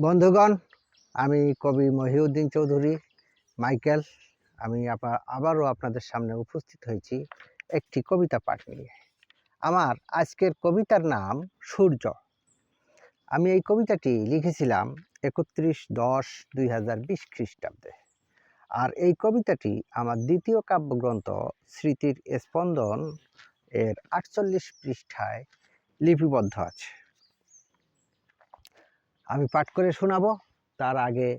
বন্ধুগণ, আমি কবি মহিউদ্দিন চৌধুরী, মাইকেল। আমি আপা- আবারও আপনাদের সামনে উপস্থিত হয়েছি একটি কবিতা পাঠ নিয়ে। আমার আজকের কবিতার নাম সূর্য। আমি এই কবিতাটি লিখেছিলাম একত্রিশ দশ দুই হাজার বিশ খ্রিস্টাব্দে। আর এই কবিতাটি আমার দ্বিতীয় কাব্যগ্রন্থ স্মৃতির স্পন্দন এর আটচল্লিশ পৃষ্ঠায় লিপিবদ্ধ আছে। আমি পাঠ করে শোনাবো। তার আগে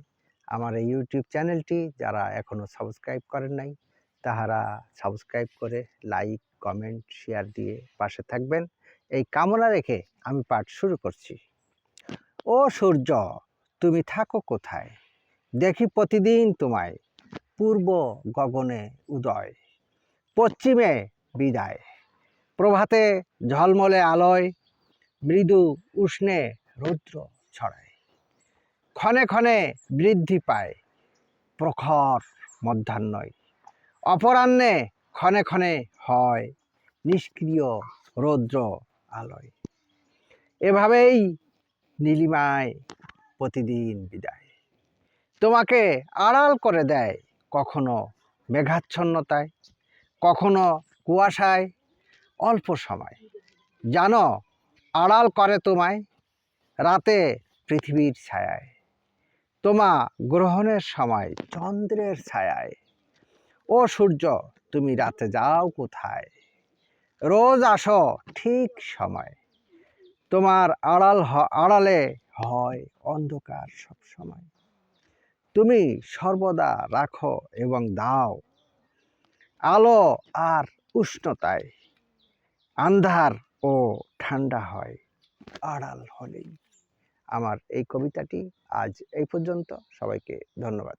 আমার এই ইউটিউব চ্যানেলটি যারা এখনও সাবস্ক্রাইব করেন নাই, তাহারা সাবস্ক্রাইব করে লাইক কমেন্ট শেয়ার দিয়ে পাশে থাকবেন। এই কামনা রেখে আমি পাঠ শুরু করছি। ও সূর্য, তুমি থাকো কোথায়? দেখি প্রতিদিন তোমায় পূর্ব গগনে উদয়, পশ্চিমে বিদায়, প্রভাতে ঝলমলে আলোয়, মৃদু উষ্ণে রৌদ্র। ছড়ায়। ক্ষণে ক্ষণে বৃদ্ধি পায় প্রখর মধ্যাহ্নয় অপরাহ্নে ক্ষণে ক্ষণে হয় নিষ্ক্রিয় রৌদ্র আলোয়। এভাবেই নীলিমায় প্রতিদিন বিদায়। তোমাকে আড়াল করে দেয় কখনো মেঘাচ্ছন্নতায়, কখনো কুয়াশায়, অল্প সময়। জানো, আড়াল করে তোমায়। রাতে পৃথিবীর ছায়ায়। তোমা গ্রহণের সময় চন্দ্রের ছায়ায়। ও সূর্য, তুমি রাতে যাও কোথায়? রোজ আসো ঠিক সময়। তোমার আড়াল আড়ালে হয় অন্ধকার সব সময়। তুমি সর্বদা রাখো এবং দাও। আলো আর উষ্ণতায়। আন্ধার ও ঠান্ডা হয় আড়াল হলেই। আমার এই কবিতাটি আজ এই পর্যন্ত। সবাইকে ধন্যবাদ।